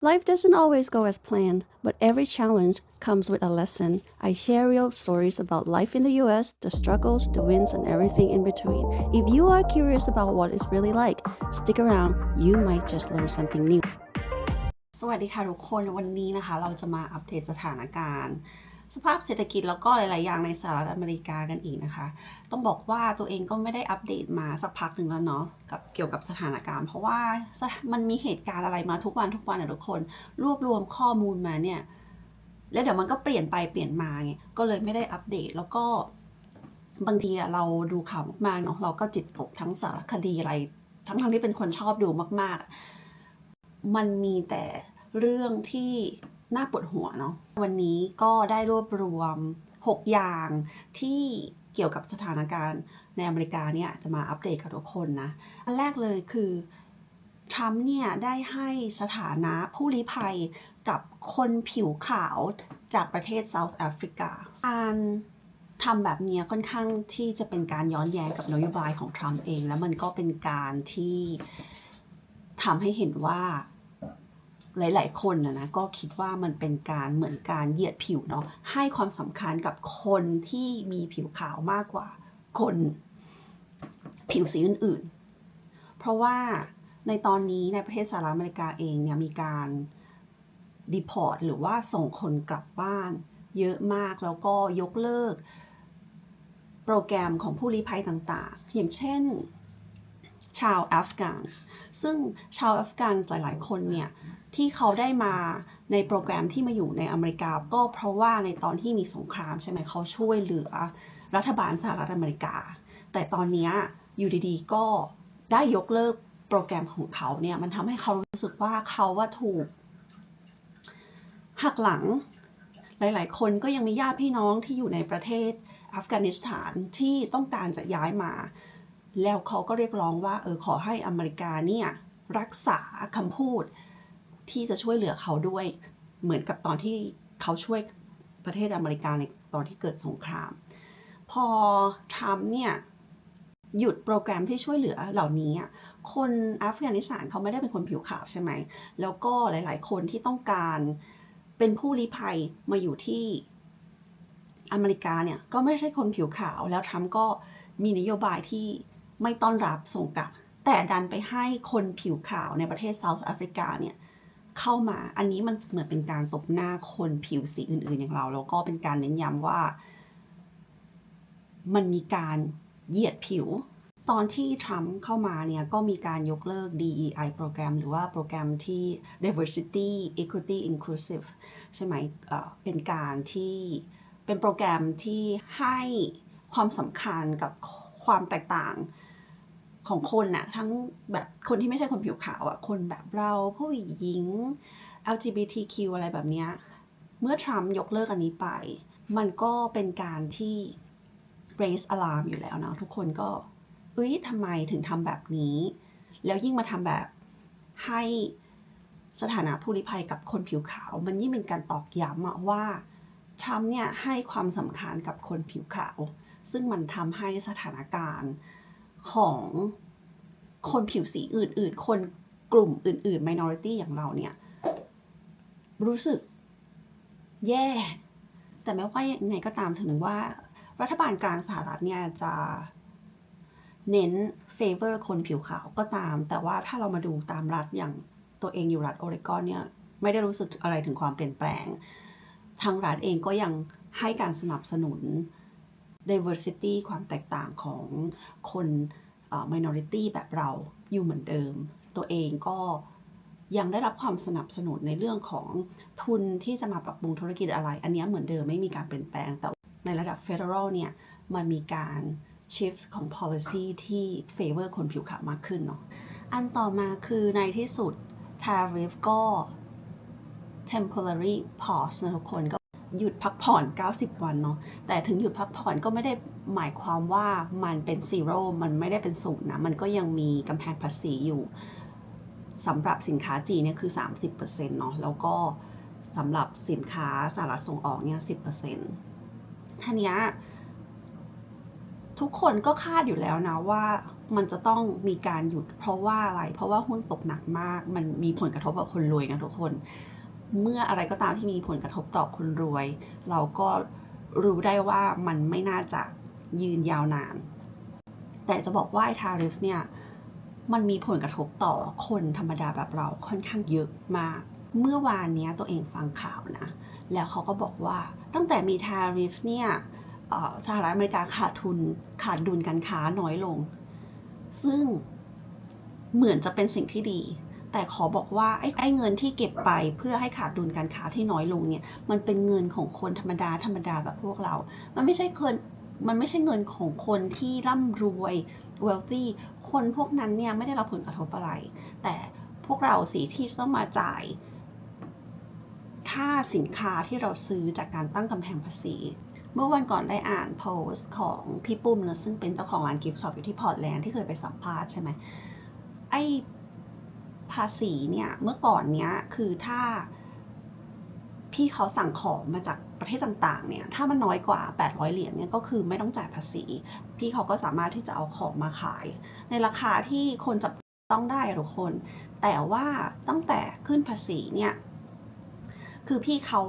Life doesn't always go as planned, but every challenge comes with a lesson. I share real stories about life in the US, the struggles, the wins, and everything in between. If you are curious about what it's really like, stick around. You might just learn something new. สวัสดีค่ะทุกคนวันนี้นะคะ เราจะมาอัปเดตสถานการณ์ สภาพเศรษฐกิจแล้วก็หลาย ๆ อย่างในสหรัฐอเมริกากันอีกนะคะ ต้องบอกว่าตัวเองก็ไม่ได้อัปเดตมาสักพักหนึ่งแล้วเนาะกับเกี่ยวกับสถานการณ์ เพราะว่ามันมีเหตุการณ์อะไรมาทุกวันทุกวันอะทุกคน รวบรวมข้อมูลมาเนี่ยแล้วเดี๋ยวมันก็เปลี่ยนไปเปลี่ยนมาไงก็เลยไม่ได้อัปเดตแล้วก็บางทีอะเราดูข่าวมากๆเนาะเราก็จิตตกทั้งสารคดีอะไร ทั้งๆที่เป็นคนชอบดูมาก ๆ มันมีแต่เรื่องที่ น่าปวดหัวเนาะวันนี้ก็ได้รวบรวม 6 อย่างที่เกี่ยวกับสถานการณ์ในอเมริกาเนี่ยจะมาอัปเดตกับทุกคนนะ อันแรกเลยคือทรัมป์เนี่ยได้ให้สถานะผู้ลี้ภัยกับคนผิวขาวจากประเทศเซาท์แอฟริกาการทำแบบนี้ค่อนข้างที่จะเป็นการย้อนแย้งกับนโยบายของทรัมป์เอง แล้วมันก็เป็นการที่ทำให้เห็นว่า หลาย ๆ คนนะนะก็คิดว่ามันเป็นการเหมือนการเหยียดผิวเนาะให้ความสำคัญกับคนที่มีผิวขาวมากกว่าคนผิวสีอื่น ๆ เพราะว่าในตอนนี้ในประเทศสหรัฐอเมริกาเองเนี่ยมีการดีพอร์ตหรือว่าส่งคนกลับบ้าน เยอะมากแล้วก็ยกเลิก โปรแกรมของผู้ลี้ภัยต่าง ๆ อย่างเช่น ชาวอัฟกานซึ่งชาวอัฟกานหลาย ๆ คนเนี่ยที่เขาได้มาในโปรแกรมที่มาอยู่ในอเมริกา ก็เพราะว่าในตอนที่มีสงครามใช่ไหมเขาช่วยเหลือรัฐบาลสหรัฐอเมริกา แต่ตอนนี้อยู่ดีๆ ก็ได้ยกเลิกโปรแกรมของเขาเนี่ยมันทำให้เขารู้สึกว่าเขาว่าถูกหักหลังหลาย ๆ คนก็ยังมีญาติพี่น้องที่อยู่ในประเทศอัฟกานิสถานที่ต้องการจะย้ายมา แล้วเขาก็เรียกร้องว่าเออขอให้อเมริกาเนี่ยรักษาคำพูดที่จะช่วยเหลือเขาด้วย เหมือนกับตอนที่เขาช่วยประเทศอเมริกาในตอนที่เกิดสงคราม พอทรัมป์เนี่ยหยุดโปรแกรมที่ช่วยเหลือเหล่านี้ คนอัฟกานิสถานเขาไม่ได้เป็นคนผิวขาวใช่ไหม แล้วก็หลายๆ คนที่ต้องการเป็นผู้ลี้ภัยมาอยู่ที่อเมริกาเนี่ยก็ไม่ใช่คนผิวขาว แล้วทรัมป์ก็มีนโยบายที่ ไม่ต้อนรับส่งกลับ แต่ดันไปให้คนผิวขาวในประเทศเซาท์แอฟริกาเนี่ยเข้ามาอันนี้มันเหมือนเป็นการตบหน้าคนผิวสีอื่นๆอย่างเรา แล้วก็เป็นการเน้นย้ำว่า มันมีการเหยียดผิว ตอนที่ทรัมป์เข้ามาเนี่ยก็มีการยกเลิก DEI โปรแกรม หรือว่าโปรแกรมที่ diversity equity inclusive ใช่ไหมเอ่อเป็นการที่เป็นโปรแกรมที่ให้ความสำคัญกับความแตกต่าง ของคนนะทั้งแบบคนที่ไม่ใช่คนผิวขาวอะคนแบบเราผู้หญิง LGBTQ อะไรแบบเนี้ยเมื่อทรัมป์ยกเลิกอันนี้ไป มันก็เป็นการที่ raise alarm อยู่แล้วนะทุกคนก็เอ้ยทำไมถึงทำแบบนี้ แล้วยิ่งมาทำแบบให้สถานะผู้ลี้ภัยกับคนผิวขาว มันยิ่งเป็นการตอกย้ำว่าทรัมป์เนี่ยให้ความสำคัญกับคนผิวขาว ซึ่งมันทำให้สถานการณ์ ของคนผิวสีอื่น ๆ คนกลุ่มอื่น ๆ minority อย่างเราเนี่ย รู้สึกแย่แต่ไม่ว่ายังไงก็ตามถึงว่า รัฐบาลกลางสหรัฐเนี่ยจะเน้น favor คนผิวขาวก็ตาม แต่ว่าถ้าเรามาดูตามรัฐอย่างตัวเองอยู่รัฐโอเรกอนเนี่ย ไม่ได้รู้สึกอะไรถึงความเปลี่ยนแปลง ทางรัฐเองก็ยังให้การสนับสนุน diversity ความแตกต่างของคนเอ่อ minority แบบเราอยู่เหมือนเดิม ตัวเองก็ยังได้รับความสนับสนุนในเรื่องของทุนที่จะมาปรับปรุงธุรกิจอะไร อันนี้เหมือนเดิมไม่มีการเปลี่ยนแปลง แต่ในระดับ federal เนี่ยมันมีการ shift ของ policy ที่ favor คนผิวขาวมากขึ้นเนาะ อันต่อมาคือในที่สุด tariff ก็ temporary pause นะทุกคนก็ หยุดพักผ่อน 90 วันเนาะแต่ถึงหยุดพักผ่อนก็ไม่ได้หมายความว่ามันเป็นซีโร่มันไม่ได้เป็นศูนย์นะมันก็ยังมีกำแพงภาษีอยู่สำหรับสินค้าจีนเนี่ยคือ 30%เนาะแล้วก็สำหรับสินค้าสหรัฐส่งออกเนี่ย10%ท่านี้ยทุกคนก็คาดอยู่แล้วนะว่ามันจะต้องมีการหยุดเพราะว่าอะไร เพราะว่าหุ้นตกหนักมาก มันมีผลกระทบกับคนรวยนะทุกคน เมื่ออะไรก็ตามที่มีผลกระทบต่อคนรวย เราก็รู้ได้ว่ามันไม่น่าจะยืนยาวนาน แต่จะบอกว่าไอ้ทาริฟเนี่ยมันมีผลกระทบต่อคนธรรมดาแบบเราค่อนข้างเยอะมาก เมื่อวานนี้ตัวเองฟังข่าวนะ แล้วเขาก็บอกว่าตั้งแต่มีทาริฟเนี่ยสหรัฐอเมริกาขาดทุนขาดดุลการค้าน้อยลง ซึ่งเหมือนจะเป็นสิ่งที่ดี แต่ขอบอกว่าไอ้ไอเงินที่เก็บไปเพื่อให้ขาดดุลการค้าที่น้อยลงเนี่ย มันเป็นเงินของคนธรรมดาธรรมดาแบบพวกเรา มันไม่ใช่เงินมันไม่ใช่เงินของคนที่ร่ำรวย wealthy คนพวกนั้นเนี่ยไม่ได้รับผลกระทบอะไร แต่พวกเราสิที่จะต้องมาจ่ายค่าสินค้าที่เราซื้อจากการตั้งกำแพงภาษี เมื่อวันก่อนได้อ่านโพสต์ของพี่ปุ้มนะซึ่งเป็นเจ้าของร้านกิฟต์ช็อปอยู่ที่พอร์ตแลนด์ที่เคยไปสัมภาษณ์ใช่ไหมไอ ภาษีเนี่ยเมื่อก่อนเนี้ยคือถ้าพี่เขาสั่งของมาจากประเทศต่างๆ เนี่ย ถ้ามันน้อยกว่า 800 เหรียญเนี่ยก็คือไม่ต้องจ่ายภาษี พี่เขาก็สามารถที่จะเอาของมาขาย ในราคาที่คนจับต้องได้ทุกคน แต่ว่าตั้งแต่ขึ้นภาษีเนี่ย คือพี่เขา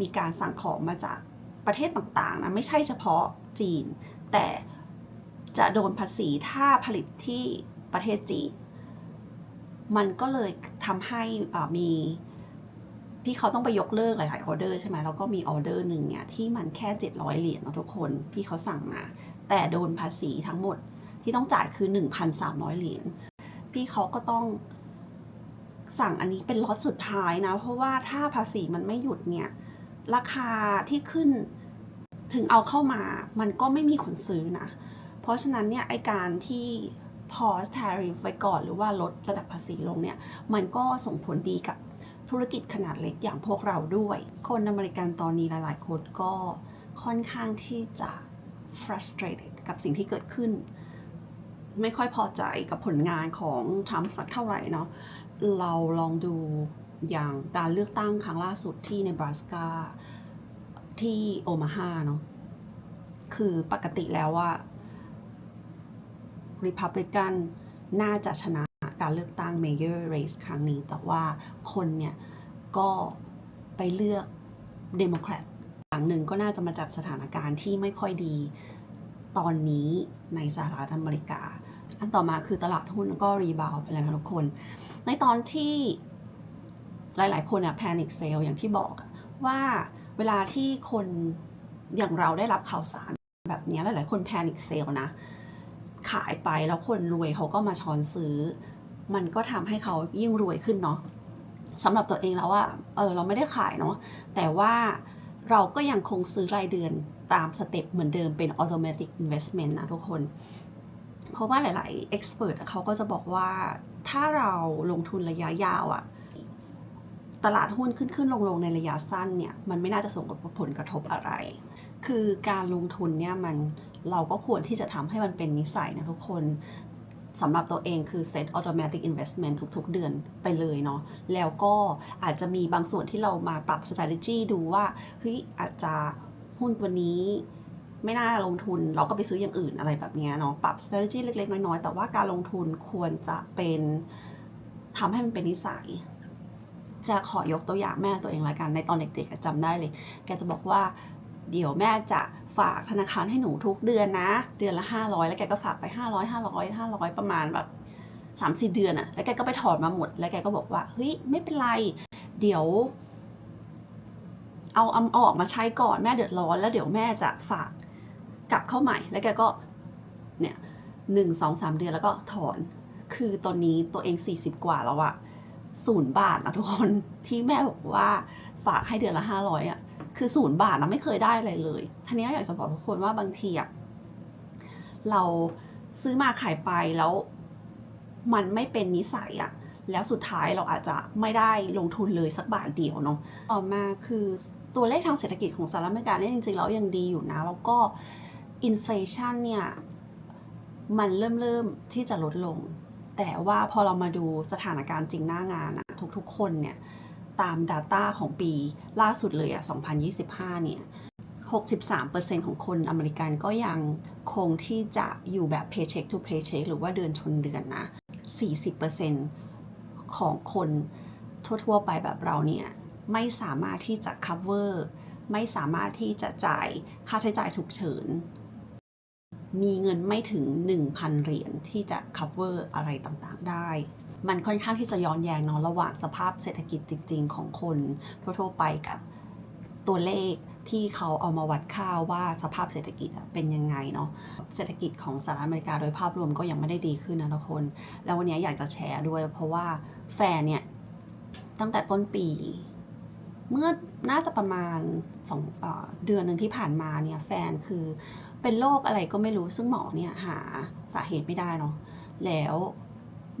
มีการสั่งของมาจากประเทศต่างๆนะไม่ใช่เฉพาะจีน แต่จะโดนภาษีถ้าผลิตที่ประเทศจีน มันก็เลยทำให้อ่ามีพี่เขาต้องไปยกเลิกหลายๆออเดอร์ใช่ไหมแล้วก็มีออเดอร์หนึ่งเนี่ยที่มันแค่ 700 เหรียญนะทุกคนพี่เขาสั่งมา แต่โดนภาษีทั้งหมดที่ต้องจ่ายคือ 1,300 เหรียญพี่เขาก็ต้องสั่งอันนี้เป็นล็อตสุดท้ายนะ เพราะว่าถ้าภาษีมันไม่หยุดเนี่ย ราคาที่ขึ้นถึงเอาเข้ามา มันก็ไม่มีคนซื้อนะ เพราะฉะนั้นเนี่ยไอการที่ pause tariff ไว้ก่อนหรือว่าลดระดับภาษีลงเนี่ย มันก็ส่งผลดีกับธุรกิจขนาดเล็กอย่างพวกเราด้วย คนอเมริกันตอนนี้หลาย ๆ คนก็ค่อนข้างที่จะ frustrated กับสิ่งที่เกิดขึ้น ไม่ค่อยพอใจกับผลงานของทรัมป์สักเท่าไหร่เนาะเราลองดูอย่างการเลือกตั้งครั้งล่าสุดที่ในบราสกาที่โอมาฮาเนาะคือปกติแล้วว่า Republican น่าจะชนะการเลือกตั้ง Mayor Race ครั้งนี้ แต่ว่าคนเนี่ยก็ไปเลือก Democrat อย่างหนึ่งก็น่าจะมาจากสถานการณ์ที่ไม่ค่อยดีตอนนี้ในสหรัฐอเมริกา อันต่อมาคือตลาดหุ้นก็รีบาวไปแล้วนะทุกคน ในตอนที่หลาย ๆ คนอะแพนิคเซลอย่างที่บอกว่าเวลาที่คนอย่างเราได้รับข่าวสารแบบนี้หลาย ๆ คนแพนิคเซลนะ ขายไปแล้วคนรวยเขาก็มาช้อนซื้อ มันก็ทำให้เขายิ่งรวยขึ้นเนาะสำหรับตัวเองแล้วว่าเออเราไม่ได้ขายเนาะแต่ว่าเราก็ยังคงซื้อรายเดือนตามสเต็ปเหมือนเดิมเป็น automatic investment นะทุกคน เพราะว่าหลาย ๆ expert อะเขาก็จะบอกว่าถ้าเราลงทุนระยะยาวอะตลาดหุ้นขึ้นขึ้นลงลงในระยะสั้นเนี่ย มันไม่น่าจะส่งผลกระทบอะไร คือการลงทุนเนี่ยมัน เราก็ควรที่จะทำให้มันเป็นนิสัยนะทุกคนสำหรับตัวเองคือ set automatic investment ทุกๆ เดือนไปเลยเนาะแล้วก็อาจจะมีบางส่วนที่เรามาปรับ strategy ดูว่าเฮ้ยอาจจะหุ้นตัวนี้ไม่น่าลงทุนเราก็ไปซื้ออย่างอื่นอะไรแบบนี้เนาะปรับ strategy เล็กๆ น้อยๆ แต่ว่าการลงทุนควรจะเป็นทำให้มันเป็นนิสัย จะขอยกตัวอย่างแม่ตัวเองละกันในตอนเด็กๆจำได้เลย แกจะบอกว่า เดี๋ยวแม่จะฝากธนาคารให้หนูทุกเดือนนะ เดือนละ 500 แล้วแกก็ฝากไป 500 500 500 ประมาณแบบ3ามสี่เดือนอะแล้วแกก็ไปถอนมาหมด แล้วแกก็บอกว่า เฮ้ย ไม่เป็นไร เดี๋ยว เอาเอาออกมาใช้ก่อนแม่เดือดร้อน แล้วเดี๋ยวแม่จะฝากกลับเข้าใหม่ แล้วแกก็ เนี่ยหนึ่งสองสามเดือนแล้วก็ถอน คือตอนนี้ตัวเอง40กว่าแล้วอะศูนย์บาทนะทุกคน ที่แม่บอกว่าฝากให้เดือนละ500อะ คือศูนย์บาทนะไม่เคยได้อะไรเลยทีนี้อยากจะบอกทุกคนว่าบางทีอะเราซื้อมาขายไปแล้วมันไม่เป็นนิสัยอะแล้วสุดท้ายเราอาจจะไม่ได้ลงทุนเลยสักบาทเดียวเนาะต่อมาคือตัวเลขทางเศรษฐกิจของสหรัฐอเมริกาเนี่ยจริงๆแล้วยังดีอยู่นะ แล้วก็อินฟลชันเนี่ย มันเริ่มเริ่มที่จะลดลง แต่ว่าพอเรามาดูสถานการณ์จริงหน้างานอะทุกๆคนเนี่ย ตาม Data ของปีล่าสุดเลยอะ2025 เนี่ย 63%ของคนอเมริกันก็ยังคงที่จะอยู่แบบ paycheck to paycheck หรือว่าเดือนชนเดือนนะ 40%ของคนทั่วๆไปแบบเราเนี่ย ไม่สามารถที่จะ cover ไม่สามารถที่จะจ่ายค่าใช้จ่ายฉุกเฉิน มีเงินไม่ถึง 1,000 เหรียญที่จะ cover อะไรต่างๆได้ มันค่อนข้างที่จะย้อนแย้งเนาะระหว่างสภาพเศรษฐกิจจริง ๆ ของคนทั่วๆไปกับตัวเลขที่เขาเอามาวัดค่าว่าสภาพเศรษฐกิจเป็นยังไงเนาะเศรษฐกิจของสหรัฐอเมริกาโดยภาพรวมก็ยังไม่ได้ดีขึ้นนะทุกคน แล้ววันนี้อยากจะแชร์ด้วย เพราะว่าแฟนเนี่ยตั้งแต่ต้นปี เมื่อน่าจะประมาณสองเเดือนหนึ่งที่ผ่านมาเนี่ยแฟนคือเป็นโรคอะไรก็ไม่รู้ซึ่งหมอเนี่ยหาสาเหตุไม่ได้เนาะแล้ว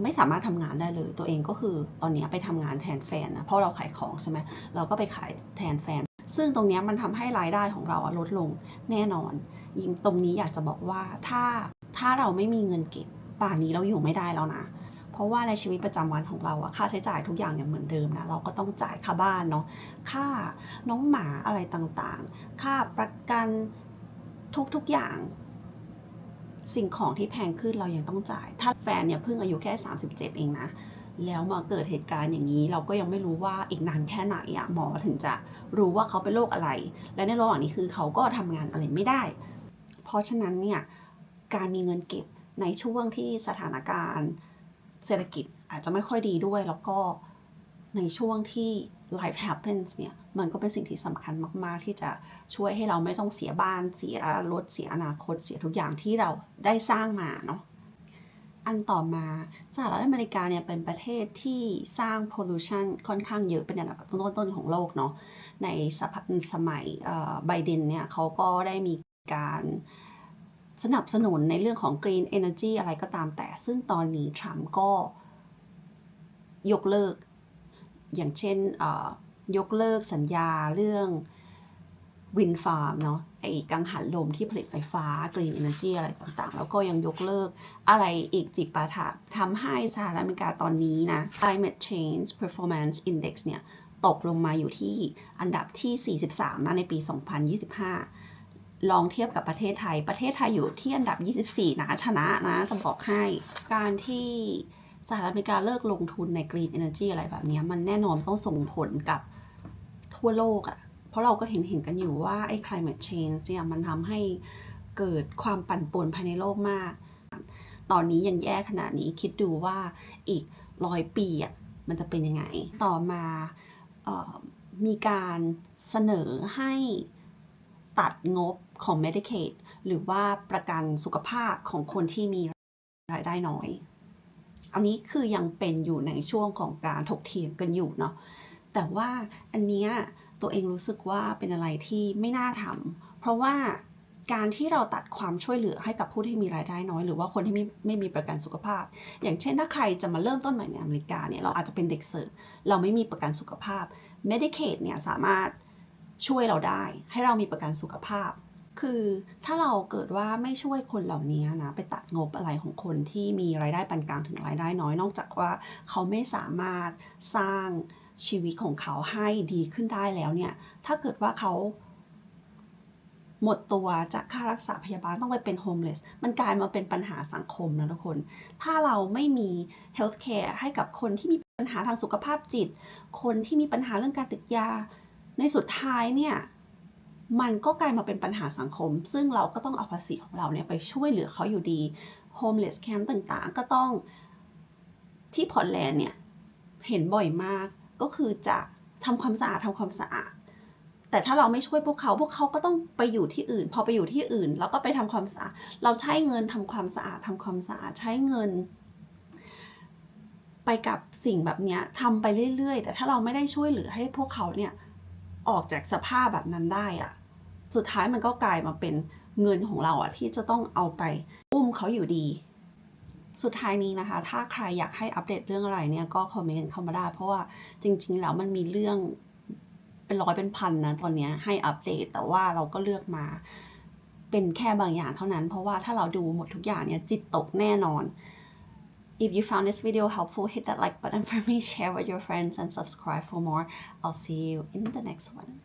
ไม่สามารถทำงานได้เลย ตัวเองก็คือตอนนี้ไปทำงานแทนแฟนนะเพราะเราขายของใช่ไหมเราก็ไปขายแทนแฟน ซึ่งตรงนี้มันทำให้รายได้ของเราลดลงแน่นอน ยิ่งตรงนี้อยากจะบอกว่าถ้าถ้าเราไม่มีเงินเก็บป่านนี้เราอยู่ไม่ได้แล้วนะเพราะว่าในชีวิตประจำวันของเราอะค่าใช้จ่ายทุกอย่างยังเหมือนเดิมนะเราก็ต้องจ่ายค่าบ้านเนาะค่าน้องหมาอะไรต่างๆ ค่าประกันทุกๆอย่าง สิ่งของที่แพงขึ้นเรายังต้องจ่าย ถ้าแฟนเนี่ยเพิ่งอายุแค่ 37 เองนะ แล้วมาเกิดเหตุการณ์อย่างนี้ เราก็ยังไม่รู้ว่าอีกนานแค่ไหนอะหมอถึงจะรู้ว่าเขาเป็นโรคอะไร และในระหว่างนี้คือเขาก็ทำงานอะไรไม่ได้ เพราะฉะนั้นเนี่ยการมีเงินเก็บในช่วงที่สถานการณ์เศรษฐกิจอาจจะไม่ค่อยดีด้วย แล้วก็ในช่วงที่ life happens เนี่ย มันก็เป็นสิ่งที่สำคัญมาก ๆ ที่จะช่วยให้เราไม่ต้องเสียบ้านเสียรถเสียอนาคตเสียทุกอย่างที่เราได้สร้างมาเนาะอันต่อมาสหรัฐอเมริกาเนี่ยเป็นประเทศที่สร้าง pollution ค่อนข้างเยอะเป็นอันดับต้นๆของโลกเนาะในสภาพสมัยไบเดนเนี่ยเขาก็ได้มีการสนับสนุนในเรื่องของ green energy อะไรก็ตามแต่ ซึ่งตอนนี้ทรัมป์ก็ยกเลิกอย่างเช่น ยกเลิกสัญญาเรื่องวินฟาร์มเนาะไอ้กังหันลมที่ผลิตไฟฟ้า Green Energy อะไรต่างๆ แล้วก็ยังยกเลิกอะไรอีกจิปาถะทำให้สหรัฐอเมริกาตอนนี้นะ Climate Change Performance Index เนี่ยตกลงมาอยู่ที่อันดับที่ 43 นะในปี 2025 ลองเทียบกับประเทศไทย ประเทศไทยอยู่ที่อันดับ 24 นะ ชนะนะ จะบอกให้ การที่ สหรัฐอเมริกาเลิกลงทุนใน Green Energy อะไรแบบนี้ มันแน่นอนต้องส่งผลกับทั่วโลกอะเพราะเราก็เห็นเห็นกันอยู่ว่าไอ้ climate change เนี่ยมันทำให้เกิดความปั่นป่วนภายในโลกมาก ตอนนี้ยังแย่ขนาดนี้คิดดูว่าอีกร้อยปีอะมันจะเป็นยังไง ต่อมาออมีการเสนอให้ตัดงบของ Medicaid หรือว่าประกันสุขภาพของคนที่มีรายได้น้อย อันนี้คือยังเป็นอยู่ในช่วงของการถกเถียงกันอยู่เนาะแต่ว่าอันเนี้ยตัวเองรู้สึกว่าเป็นอะไรที่ไม่น่าทำเพราะว่าการที่เราตัดความช่วยเหลือให้กับผู้ที่มีรายได้น้อย หรือว่าคนที่ไม่ไม่มีประกันสุขภาพ อย่างเช่นถ้าใครจะมาเริ่มต้นใหม่ในอเมริกาเนี่ยเราอาจจะเป็นเด็กเสิร์ฟเราไม่มีประกันสุขภาพ Medicaid เนี่ยสามารถช่วยเราได้ ให้เรามีประกันสุขภาพ คือถ้าเราเกิดว่าไม่ช่วยคนเหล่านี้นะไปตัดงบอะไรของคนที่มีรายได้ปานกลางถึงรายได้น้อย นอกจากว่าเขาไม่สามารถสร้างชีวิตของเขาให้ดีขึ้นได้แล้วเนี่ย ถ้าเกิดว่าเขาหมดตัวจากค่ารักษาพยาบาลต้องไปเป็นโฮมเลส มันกลายมาเป็นปัญหาสังคมนะทุกคน ถ้าเราไม่มีเฮลท์แคร์ให้กับคนที่มีปัญหาทางสุขภาพจิต คนที่มีปัญหาเรื่องการติดยา ในสุดท้ายเนี่ย มันก็กลายมาเป็นปัญหาสังคม ซึ่งเราก็ต้องเอาภาษีของเราเนี่ยไปช่วยเหลือเขาอยู่ดี homeless camp ต่างๆ ก็ต้องที่พอร์ตแลนด์เนี่ย เห็นบ่อยมากก็คือจะทำความสะอาดทำความสะอาด แต่ถ้าเราไม่ช่วยพวกเขาพวกเขาก็ต้องไปอยู่ที่อื่น พอไปอยู่ที่อื่น เราก็ไปทำความสะอาด เราใช้เงินทำความสะอาดทำความสะอาดใช้เงิน ไปกับสิ่งแบบเนี้ยทำไปเรื่อยๆ แต่ถ้าเราไม่ได้ช่วยเหลือให้พวกเขาเนี่ยออกจากสภาพแบบนั้นได้อะ สุดท้ายมันก็กลายมาเป็นเงินของเราอะที่จะต้องเอาไปอุ้มเขาอยู่ดี สุดท้ายนี้นะคะ ถ้าใครอยากให้อัปเดตเรื่องอะไรเนี่ยก็คอมเมนต์กันเข้ามาได้ เพราะว่าจริง ๆ แล้วมันมีเรื่องเป็นร้อยเป็นพันนะตอนนี้ให้อัปเดต แต่ว่าเราก็เลือกมาเป็นแค่บางอย่างเท่านั้น เพราะว่าถ้าเราดูหมดทุกอย่างเนี่ยจิตตกแน่นอน If you found this video helpful, hit that like button for me, share with your friends, and subscribe for more. I'll see you in the next one.